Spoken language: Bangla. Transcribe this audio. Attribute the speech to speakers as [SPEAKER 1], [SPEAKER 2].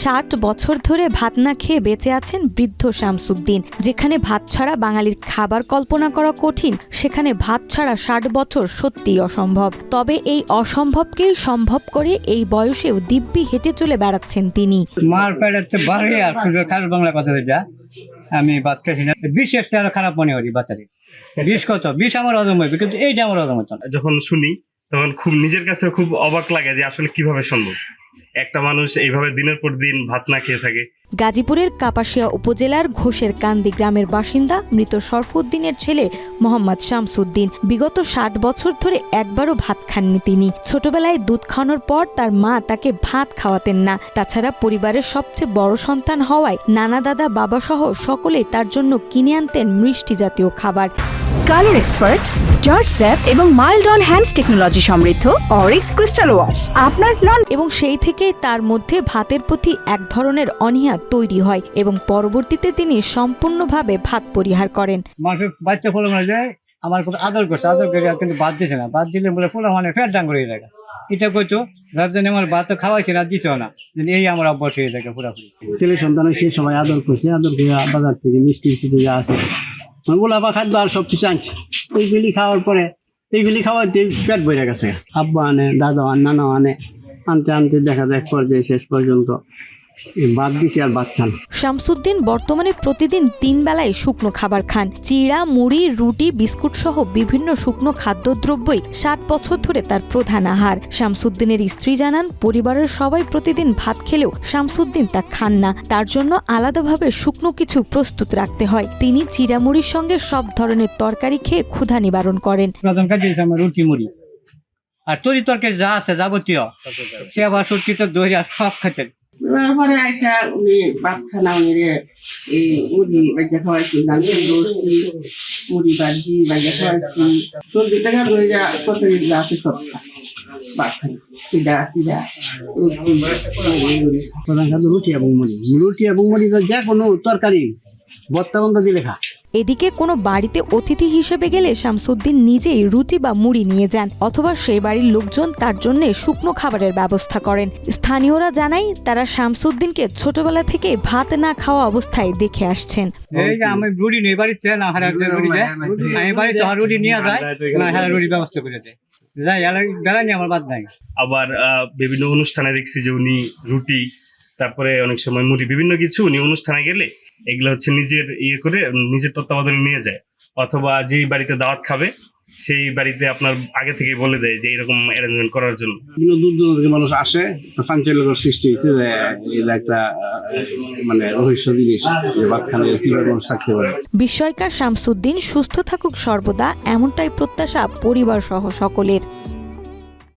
[SPEAKER 1] ষাট বছর ধরে ভাত না খেয়ে বেঁচে আছেন বৃদ্ধ শামসুদ্দিন। যেখানে ভাত ছাড়া বাঙালির খাবার কল্পনা করা কঠিন সেখানে ভাত ছাড়া ষাট বছর সত্যিই অসম্ভব। তবে এই অসম্ভবকেই সম্ভব করে এই বয়সেও দিব্যি হেঁটে চলে বেড়াচ্ছেন তিনি।
[SPEAKER 2] মার পেটাচ্ছে বাড়ি আর শুধু খাস বাংলা কথা যেটা আমি বাদ খাইছি না। বিষ এসছে আরও খারাপ মনে করি বাচ্চারে বিষ কত? বিষ আমার হজম হইবে কিন্তু এইটা আমার হজম হতো
[SPEAKER 3] যখন শুনি তখন খুব নিজের কাছে খুব অবাক লাগে যে আসলে কীভাবে সম্ভব। একটা মানুষ এইভাবে দিনের পর দিন ভাত না খেয়ে থাকে।
[SPEAKER 1] গাজীপুরের কাপাসিয়া উপজেলার ঘোষের কান্দি গ্রামের বাসিন্দা মৃত শরফুদ্দিনের ছেলে মোহাম্মদ শামসুদ্দিন। বিগত ষাট বছর ধরে একবারও ভাত খাননি তিনি। ছোটবেলায় দুধ খাওয়ানোর পর তার মা তাকে ভাত খাওয়াতেন না। তাছাড়া পরিবারের সবচেয়ে বড় সন্তান হওয়ায় নানা দাদা বাবা সহ সকলেই তার জন্য কিনে আনতেন মিষ্টি জাতীয় খাবার।
[SPEAKER 4] কালার এক্সপার্ট জর্জ স্যাপ এবং মাইল্ড অন হ্যান্ডস টেকনোলজি সমৃদ্ধ অরিক্স ক্রিস্টাল ওয়াশ। আপনার নন
[SPEAKER 1] এবং সেই থেকেই তার মধ্যে ভাতের প্রতি এক ধরনের অনীহা তৈরি হয় এবং পরবর্তীতে তিনি সম্পূর্ণভাবে ভাত পরিহার করেন।
[SPEAKER 2] মানুষের বাচ্চা ফলো মানে যায় আমার খুব আদর করছে আদর করে কিন্তু বাদ দিছে না। বাদ দিলে বলে ফলো মানে ফের ডাং করে থাকে এটা কইতো ভাবছেন আমার ভাত তো খাওয়াইছে না দিছেও না। এই আমার অভ্যাস হয়ে থাকে পুরাপুরি।
[SPEAKER 5] ছেলে সন্তান সে সবাই আদর করছে আদর করে বাজার থেকে মিষ্টি মিষ্টি যা আছে গোলাপা খাদ্য আর সব কিছু আনছে এইগুলি খাওয়ার পরে, এইগুলি দিয়ে পেট ভরে গেছে। আব্বা আনে দাদা আন নানা আনে। আনতে আনতে দেখা যায় পর্যায়ে শেষ পর্যন্ত। বাদ দিছে আর বাচ্চা
[SPEAKER 1] শামসুদ্দিন বর্তমানে প্রতিদিন তিন বেলায় শুকনো খাবার খান। চিড়া মুড়ি রুটি বিস্কুট সহ বিভিন্ন শুকনো খাদ্যদ্রব্যই ষাট বছর ধরে তার প্রধান আহার। শামসুদ্দিনের স্ত্রী জানান পরিবারের সবাই প্রতিদিন ভাত খেলেও শামসুদ্দিন তা খান না। তার জন্য আলাদাভাবে শুকনো কিছু প্রস্তুত রাখতে হয়। তিনি চিড়ামুড়ির সঙ্গে সব ধরনের তরকারি খেয়ে ক্ষুধা নিবারণ করেন।
[SPEAKER 2] প্রথম কাজ রুটি মুড়ি। আর তরি তরকারি যা আছে যাবতীয় সে আবার দই আর সব খাচ্ছেন
[SPEAKER 6] তারপরে আইসা উনি ভাত মেরে এই মুড়ি বাজা খাওয়াইছি নালকে রসি মুড়ি বাজি বাজা খাওয়াইছি। চল্লিশ টাকা রয়ে যা যা আছে
[SPEAKER 5] সবটা রুটি এবং মুড়ি। রুটি এবং মুড়ি যে কোনো তরকারি বর্তমান দিলে খা।
[SPEAKER 1] এদিকে কোনো বাড়িতে অতিথি হিসেবে গেলে শামসুদ্দিন নিজেই রুটি বা মুড়ি নিয়ে যান অথবা সেই বাড়ির লোকজন তার জন্য শুকনো খাবারের ব্যবস্থা করেন। স্থানীয়রা জানাই তারা শামসুদ্দিনকে ছোটবেলা থেকে ভাত না খাওয়া অবস্থায় দেখে আসছেন।
[SPEAKER 2] এই যে আমি রুটি নেই বাড়িতে না হারা রুটি দেয় আমি বাড়িতে রুটি নিয়ে যায় না হারা রুটি ব্যবস্থা করে দেয়। যাই বেলা নিয়ে আমার বাদ নাই।
[SPEAKER 3] আবার আহ, বিভিন্ন অনুষ্ঠানে দেখছি যে উনি রুটি তারপরে অনেক সময় মুড়ি বিভিন্ন কিছু উনি অনুষ্ঠানে গেলে এগুলো হচ্ছে নিজের ইয়ে করে নিজের তত্ত্বাবধানে নিয়ে যায়। অথবা যেই বাড়িতে দাওয়াত খাবে সেই বাড়িতে আপনার আগে থেকে বলে দেয় যে এরকম অ্যারেঞ্জমেন্ট করার জন্য।
[SPEAKER 5] বিভিন্ন দূর দূর থেকে মানুষ আসে চাঞ্চল্যকর সৃষ্টি হয়েছে যে এটা একটা মানে রহস্য জিনিস যে বাচ্চাখানে কীভাবে মানুষ থাকতে পারে।
[SPEAKER 1] বিস্ময়কার শামসুদ্দিন সুস্থ থাকুক সর্বদা এমনটাই প্রত্যাশা পরিবার সহ সকলের।